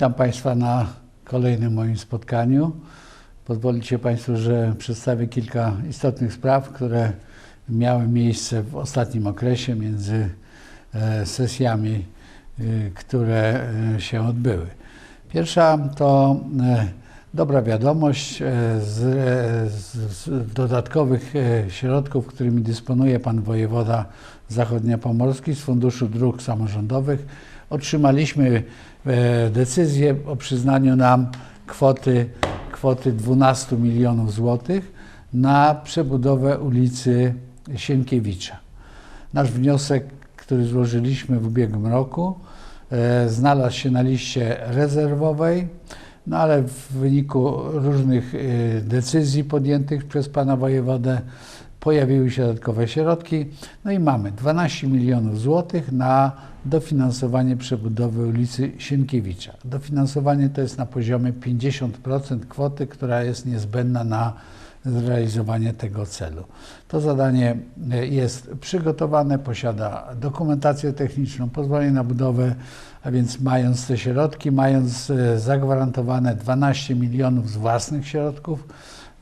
Witam Państwa na kolejnym moim spotkaniu. Pozwolicie Państwo, że przedstawię kilka istotnych spraw, które miały miejsce w ostatnim okresie między e, sesjami, e, które e, się odbyły. Pierwsza to dobra wiadomość z, z, z dodatkowych środków, którymi dysponuje Pan Wojewoda Zachodniopomorski z Funduszu Dróg Samorządowych. Otrzymaliśmy decyzję o przyznaniu nam kwoty, kwoty 12 milionów złotych na przebudowę ulicy Sienkiewicza. Nasz wniosek, który złożyliśmy w ubiegłym roku, e, znalazł się na liście rezerwowej, no ale w wyniku różnych e, decyzji podjętych przez pana wojewodę pojawiły się dodatkowe środki. No i mamy 12 milionów złotych na dofinansowanie przebudowy ulicy Sienkiewicza. Dofinansowanie to jest na poziomie 50% kwoty, która jest niezbędna na zrealizowanie tego celu. To zadanie e, jest przygotowane, posiada dokumentację techniczną, pozwolenie na budowę, a więc mając te środki, mając e, zagwarantowane 12 milionów z własnych środków,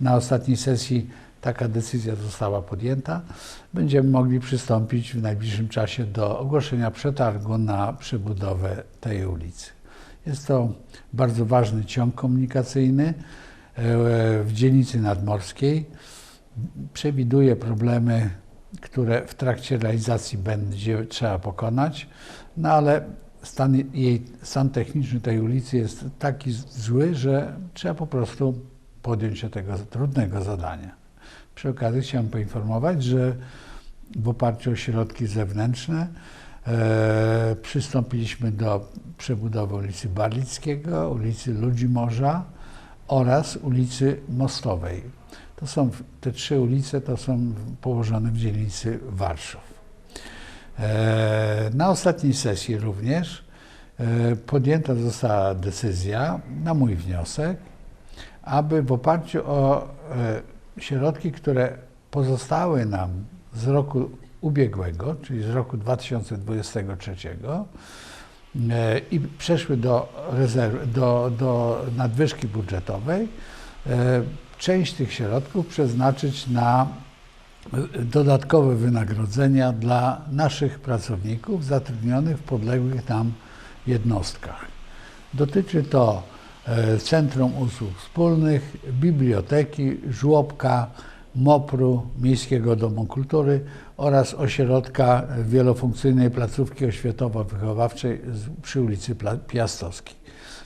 na ostatniej sesji taka decyzja została podjęta, będziemy mogli przystąpić w najbliższym czasie do ogłoszenia przetargu na przebudowę tej ulicy. Jest to bardzo ważny ciąg komunikacyjny. E, w dzielnicy nadmorskiej. Przewiduje problemy, które w trakcie realizacji będzie trzeba pokonać, no ale stan, jej, stan techniczny tej ulicy jest taki zły, że trzeba po prostu podjąć się tego trudnego zadania. Przy okazji chciałem poinformować, że w oparciu o środki zewnętrzne e, przystąpiliśmy do przebudowy ulicy Barlickiego, ulicy Ludzi Morza, oraz ulicy Mostowej. To są te trzy ulice to są położone w dzielnicy Warszów. E, na ostatniej sesji również e, podjęta została decyzja na mój wniosek, aby w oparciu o e, środki, które pozostały nam z roku ubiegłego, czyli z roku 2023, E, i przeszły do, do, do nadwyżki budżetowej, e, część tych środków przeznaczyć na dodatkowe wynagrodzenia dla naszych pracowników zatrudnionych w podległych nam jednostkach. Dotyczy to e, Centrum Usług Wspólnych, Biblioteki, Żłobka, MOPR-u, Miejskiego Domu Kultury oraz ośrodka wielofunkcyjnej placówki oświatowo-wychowawczej przy ulicy Piastowskiej.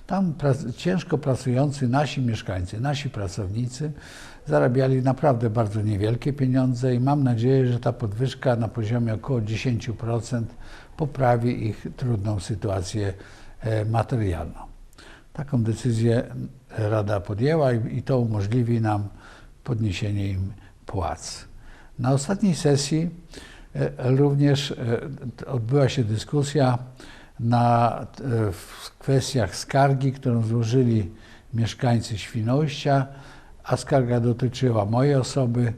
Tam ciężko pracujący nasi mieszkańcy, nasi pracownicy zarabiali naprawdę bardzo niewielkie pieniądze i mam nadzieję, że ta podwyżka na poziomie około 10% poprawi ich trudną sytuację e, materialną. Taką decyzję Rada podjęła i to umożliwi nam podniesienie im płac. Na ostatniej sesji e, również e, odbyła się dyskusja na, e, w kwestiach skargi, którą złożyli mieszkańcy Świnoujścia, a skarga dotyczyła mojej osoby.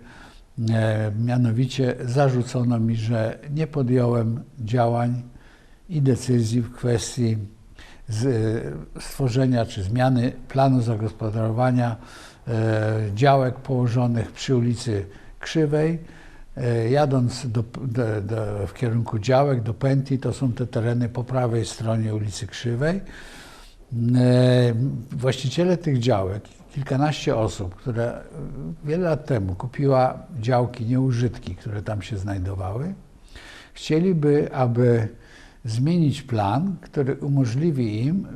Mianowicie zarzucono mi, że nie podjąłem działań i decyzji w kwestii stworzenia czy zmiany planu zagospodarowania działek położonych przy ulicy Krzywej, e, jadąc do, do, do, w kierunku działek do Pęti, to są te tereny po prawej stronie ulicy Krzywej. E, właściciele tych działek, kilkanaście osób, które wiele lat temu kupiła działki, nieużytki, które tam się znajdowały, chcieliby, aby zmienić plan, który umożliwi im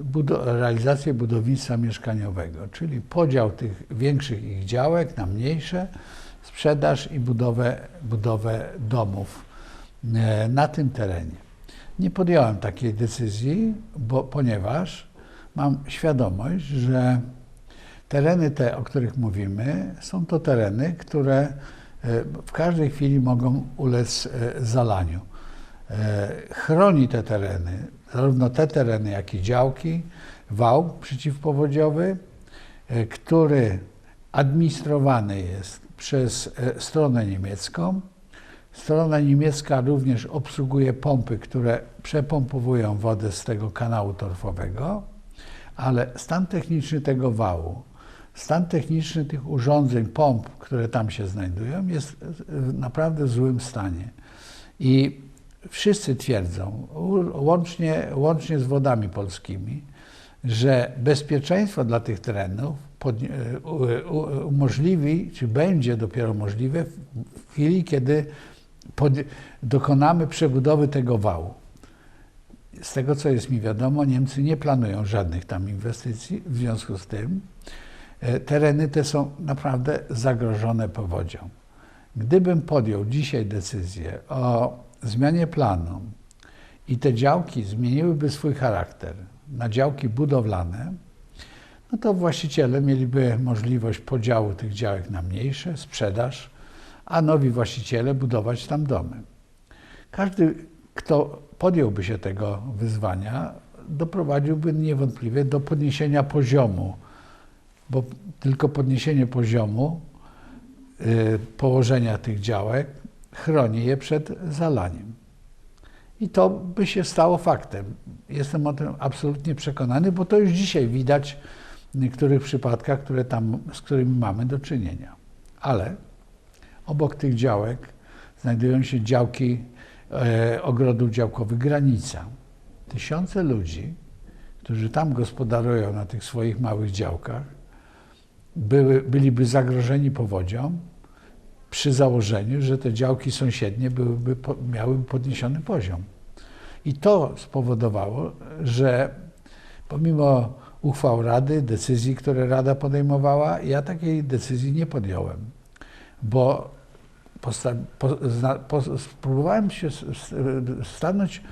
realizację budownictwa mieszkaniowego, czyli podział tych większych ich działek na mniejsze, sprzedaż i budowę, budowę domów e, na tym terenie. Nie podjąłem takiej decyzji, bo, ponieważ mam świadomość, że tereny te, o których mówimy, są to tereny, które e, w każdej chwili mogą ulec e, zalaniu. Chroni te tereny, zarówno te tereny, jak i działki, wał przeciwpowodziowy, który administrowany jest przez e, stronę niemiecką. Strona niemiecka również obsługuje pompy, które przepompowują wodę z tego kanału torfowego, ale stan techniczny tego wału, stan techniczny tych urządzeń, pomp, które tam się znajdują, jest w naprawdę złym stanie. I wszyscy twierdzą, łącznie, łącznie z wodami polskimi, że bezpieczeństwo dla tych terenów umożliwi, czy będzie dopiero możliwe w chwili, kiedy dokonamy przebudowy tego wału. Z tego, co jest mi wiadomo, Niemcy nie planują żadnych tam inwestycji. W związku z tym e, tereny te są naprawdę zagrożone powodzią. Gdybym podjął dzisiaj decyzję o zmianie planu i te działki zmieniłyby swój charakter na działki budowlane, no to właściciele mieliby możliwość podziału tych działek na mniejsze, sprzedaż, a nowi właściciele budować tam domy. Każdy, kto podjąłby się tego wyzwania, doprowadziłby niewątpliwie do podniesienia poziomu, bo tylko podniesienie poziomu y, położenia tych działek chroni je przed zalaniem. I to by się stało faktem. Jestem o tym absolutnie przekonany, bo to już dzisiaj widać w niektórych przypadkach, które tam, z którymi mamy do czynienia. Ale obok tych działek znajdują się działki e, ogrodów działkowych Granica. Tysiące ludzi, którzy tam gospodarują na tych swoich małych działkach, były, byliby zagrożeni powodzią przy założeniu, że te działki sąsiednie byłyby, miałyby podniesiony poziom. I to spowodowało, że pomimo uchwał Rady, decyzji, które Rada podejmowała, ja takiej decyzji nie podjąłem, bo spróbowałem się stanąć,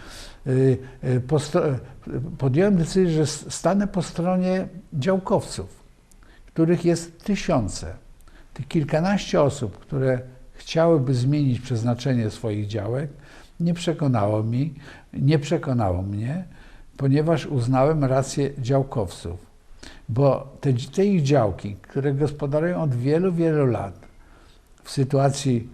y, y, po, podjąłem decyzję, że stanę po stronie działkowców, których jest tysiące. Tych kilkanaście osób, które chciałyby zmienić przeznaczenie swoich działek, nie przekonało mi, nie przekonało mnie, ponieważ uznałem rację działkowców. Bo te, te ich działki, które gospodarują od wielu, wielu lat, w sytuacji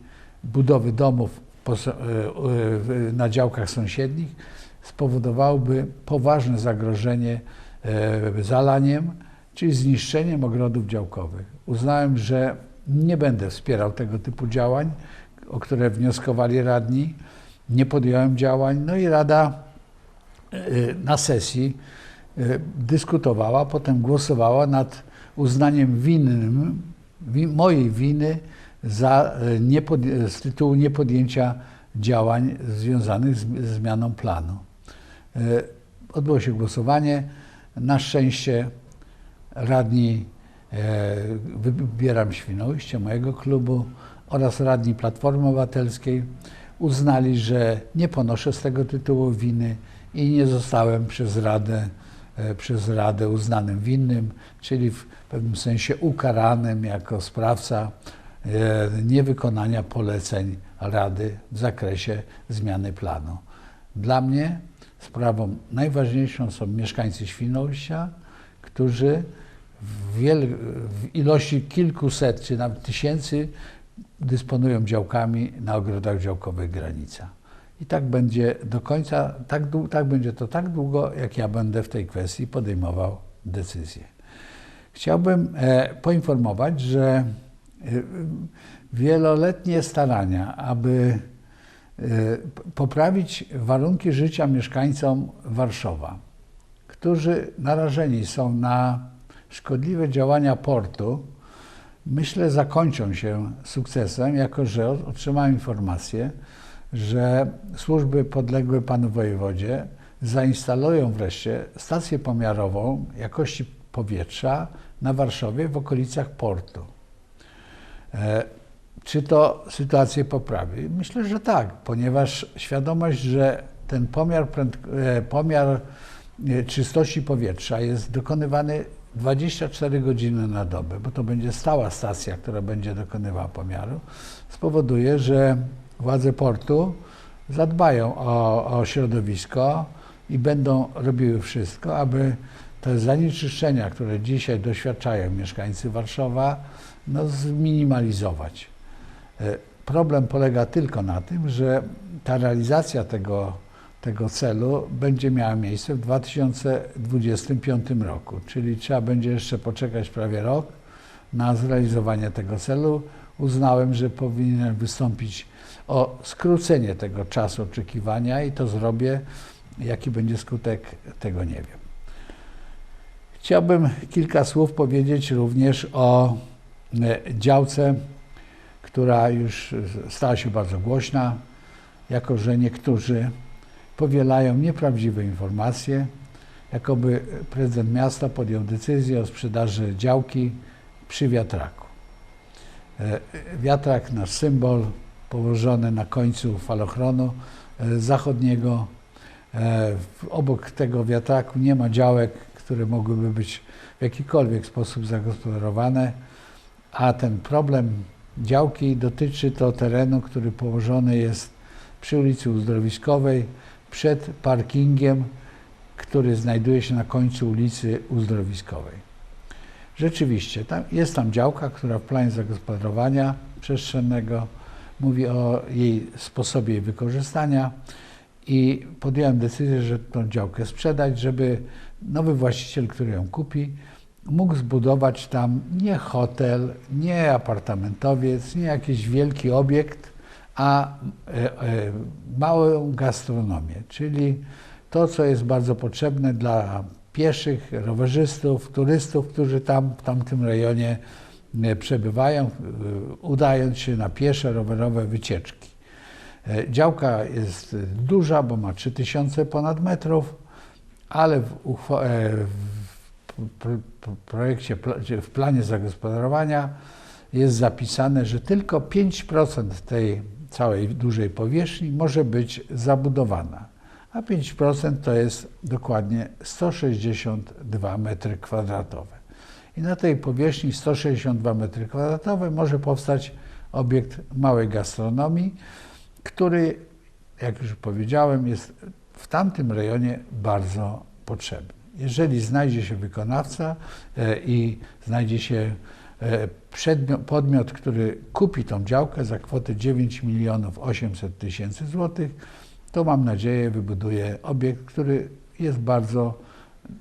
budowy domów e, e, na działkach sąsiednich, spowodowałoby poważne zagrożenie e, zalaniem, czyli zniszczeniem ogrodów działkowych. Uznałem, że nie będę wspierał tego typu działań, o które wnioskowali radni. Nie podjąłem działań, no i Rada Y, na sesji y, dyskutowała, potem głosowała nad uznaniem winnym, mojej winy za niepod, z tytułu niepodjęcia działań związanych z, z zmianą planu. Odbyło się głosowanie. Na szczęście radni wybieram Świnoujście, mojego klubu oraz radni Platformy Obywatelskiej uznali, że nie ponoszę z tego tytułu winy i nie zostałem przez Radę, e, przez Radę uznanym winnym, czyli w pewnym sensie ukaranym jako sprawca e, niewykonania poleceń Rady w zakresie zmiany planu. Dla mnie sprawą najważniejszą są mieszkańcy Świnoujścia, którzy w, wiel, w ilości kilkuset czy nawet tysięcy dysponują działkami na ogrodach działkowych granica. I tak będzie do końca, tak, tak będzie to tak długo, jak ja będę w tej kwestii podejmował decyzję. Chciałbym e, poinformować, że e, wieloletnie starania, aby e, poprawić warunki życia mieszkańcom Warszawa, którzy narażeni są na szkodliwe działania portu, myślę zakończą się sukcesem, jako że otrzymałem informację, że służby podległe panu wojewodzie zainstalują wreszcie stację pomiarową jakości powietrza na Warszawie w okolicach portu. E, czy to sytuację poprawi? Myślę, że tak, ponieważ świadomość, że ten pomiar, e, pomiar e, czystości powietrza jest dokonywany 24 godziny na dobę, bo to będzie stała stacja, która będzie dokonywała pomiaru, spowoduje, że władze portu zadbają o, o środowisko i będą robiły wszystko, aby te zanieczyszczenia, które dzisiaj doświadczają mieszkańcy Warszawa, no, zminimalizować. E, problem polega tylko na tym, że ta realizacja tego, tego celu będzie miała miejsce w 2025 roku, czyli trzeba będzie jeszcze poczekać prawie rok na zrealizowanie tego celu. Uznałem, że powinienem wystąpić o skrócenie tego czasu oczekiwania i to zrobię. Jaki będzie skutek, tego nie wiem. Chciałbym kilka słów powiedzieć również o e, działce, która już stała się bardzo głośna, jako że niektórzy powielają nieprawdziwe informacje, jakoby prezydent miasta podjął decyzję o sprzedaży działki przy wiatraku. E, wiatrak, nasz symbol, położony na końcu falochronu e, zachodniego. Obok tego wiatraku nie ma działek które mogłyby być w jakikolwiek sposób zagospodarowane, a ten problem działki dotyczy to terenu, który położony jest przy ulicy Uzdrowiskowej, przed parkingiem, który znajduje się na końcu ulicy Uzdrowiskowej. Rzeczywiście, tam, jest tam działka, która w planie zagospodarowania przestrzennego mówi o jej sposobie wykorzystania i podjąłem decyzję, że tę działkę sprzedać, żeby nowy właściciel, który ją kupi, mógł zbudować tam nie hotel, nie apartamentowiec, nie jakiś wielki obiekt, a e, e, małą gastronomię, czyli to, co jest bardzo potrzebne dla pieszych, rowerzystów, turystów, którzy tam w tamtym rejonie e, przebywają, udając się na piesze, rowerowe wycieczki. Działka jest duża, bo ma 3000 ponad metrów, ale w, w projekcie, w planie zagospodarowania jest zapisane, że tylko 5% tej całej dużej powierzchni może być zabudowana, a 5% to jest dokładnie 162 metry kwadratowe. I na tej powierzchni 162 metry kwadratowe może powstać obiekt małej gastronomii, który, jak już powiedziałem, jest w tamtym rejonie bardzo potrzebny. Jeżeli znajdzie się wykonawca e, i znajdzie się przedmiot, podmiot, który kupi tą działkę za kwotę 9 milionów 800 tysięcy złotych, to mam nadzieję wybuduje obiekt, który jest bardzo,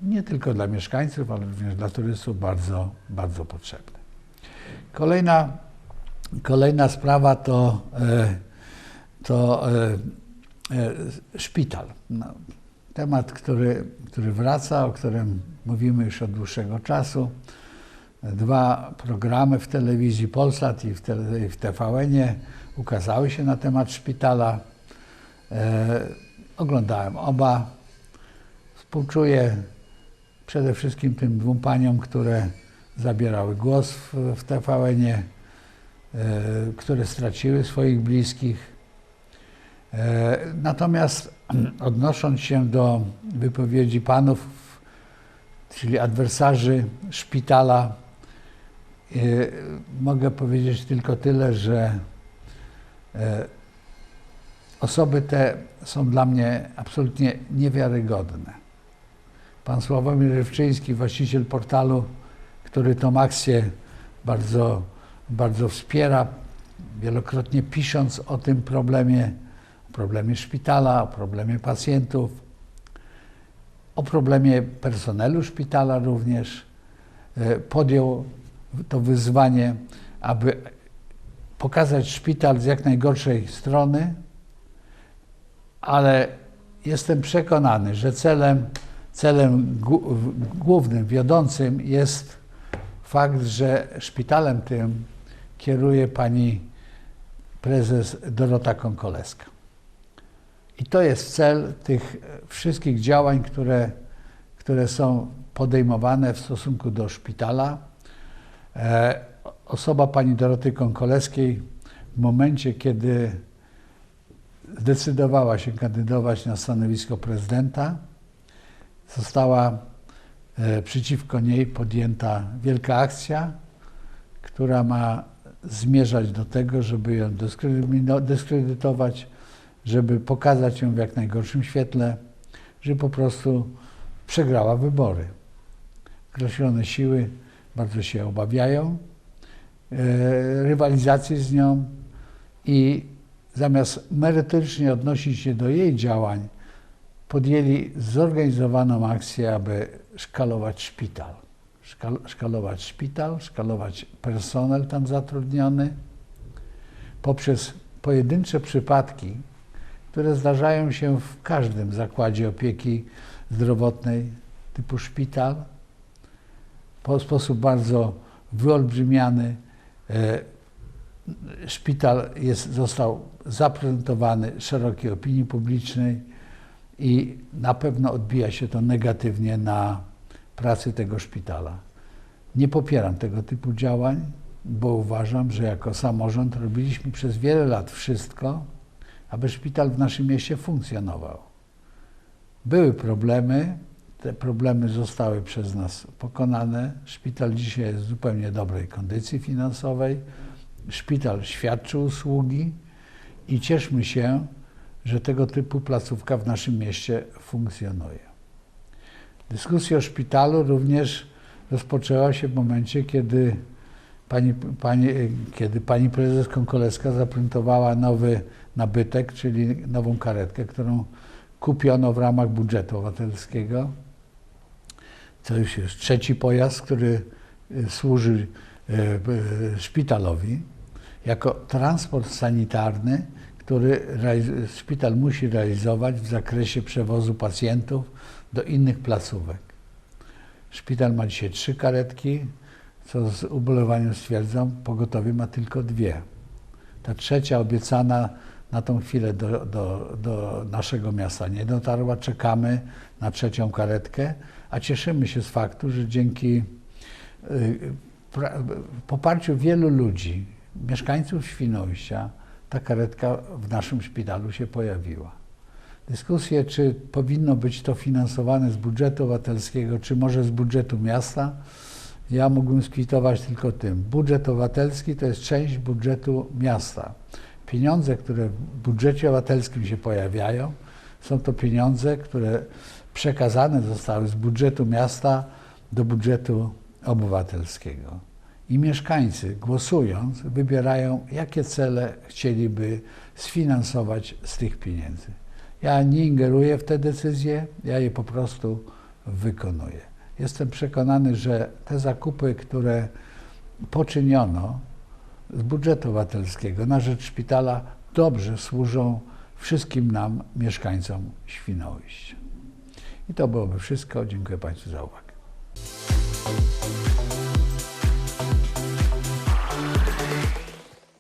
nie tylko dla mieszkańców, ale również dla turystów bardzo, bardzo potrzebny. Kolejna, kolejna sprawa to, e, to E, szpital. No, temat, który, który wraca, o którym mówimy już od dłuższego czasu. Dwa programy w telewizji Polsat i w, tele, w TVN-ie ukazały się na temat szpitala. E, oglądałem oba. Współczuję przede wszystkim tym dwóm paniom, które zabierały głos w, w TVN-ie, e, które straciły swoich bliskich. E, natomiast odnosząc się do wypowiedzi panów, czyli adwersarzy szpitala, mogę powiedzieć tylko tyle, że e, osoby te są dla mnie absolutnie niewiarygodne. Pan Sławomir Rywczyński, właściciel portalu, który tą akcję bardzo, bardzo wspiera, wielokrotnie pisząc o tym problemie, o problemie szpitala, o problemie pacjentów, o problemie personelu szpitala również. E, podjął to wyzwanie, aby pokazać szpital z jak najgorszej strony, ale jestem przekonany, że celem, celem głównym, wiodącym jest fakt, że szpitalem tym kieruje pani prezes Dorota Konkoleska. I to jest cel tych wszystkich działań, które, które są podejmowane w stosunku do szpitala. E, osoba pani Doroty Konkoleskiej w momencie, kiedy zdecydowała się kandydować na stanowisko prezydenta, została e, przeciwko niej podjęta wielka akcja, która ma zmierzać do tego, żeby ją dyskredytować, żeby pokazać ją w jak najgorszym świetle, że po prostu przegrała wybory. Określone siły bardzo się obawiają e, rywalizacji z nią i zamiast merytorycznie odnosić się do jej działań podjęli zorganizowaną akcję, aby szkalować szpital. Szkal, szkalować szpital, szkalować personel tam zatrudniony poprzez pojedyncze przypadki, które zdarzają się w każdym zakładzie opieki zdrowotnej typu szpital. Po sposób bardzo wyolbrzymiany e, szpital jest, został zaprezentowany szerokiej opinii publicznej i na pewno odbija się to negatywnie na pracy tego szpitala. Nie popieram tego typu działań, bo uważam, że jako samorząd robiliśmy przez wiele lat wszystko, aby szpital w naszym mieście funkcjonował. Były problemy, te problemy zostały przez nas pokonane. Szpital dzisiaj jest w zupełnie dobrej kondycji finansowej. Szpital świadczy usługi i cieszmy się, że tego typu placówka w naszym mieście funkcjonuje. Dyskusja o szpitalu również rozpoczęła się w momencie, kiedy pani, pani, kiedy pani prezes Konkoleska zaprezentowała nowy nabytek, czyli nową karetkę, którą kupiono w ramach budżetu obywatelskiego. To już jest trzeci pojazd, który y, służy y, szpitalowi jako transport sanitarny, który szpital musi realizować w zakresie przewozu pacjentów do innych placówek. Szpital ma dzisiaj trzy karetki, co z ubolewaniem stwierdzam, pogotowie ma tylko dwie. Ta trzecia obiecana na tą chwilę do, do, do naszego miasta nie dotarła. Czekamy na trzecią karetkę, a cieszymy się z faktu, że dzięki y, poparciu wielu ludzi, mieszkańców Świnoujścia, ta karetka w naszym szpitalu się pojawiła. Dyskusje, czy powinno być to finansowane z budżetu obywatelskiego, czy może z budżetu miasta, ja mógłbym skwitować tylko tym. Budżet obywatelski to jest część budżetu miasta. Pieniądze, które w budżecie obywatelskim się pojawiają, są to pieniądze, które przekazane zostały z budżetu miasta do budżetu obywatelskiego. I mieszkańcy, głosując, wybierają, jakie cele chcieliby sfinansować z tych pieniędzy. Ja nie ingeruję w te decyzje, ja je po prostu wykonuję. Jestem przekonany, że te zakupy, które poczyniono z budżetu obywatelskiego na rzecz szpitala, dobrze służą wszystkim nam, mieszkańcom Świnoujścia. I to byłoby wszystko. Dziękuję Państwu za uwagę.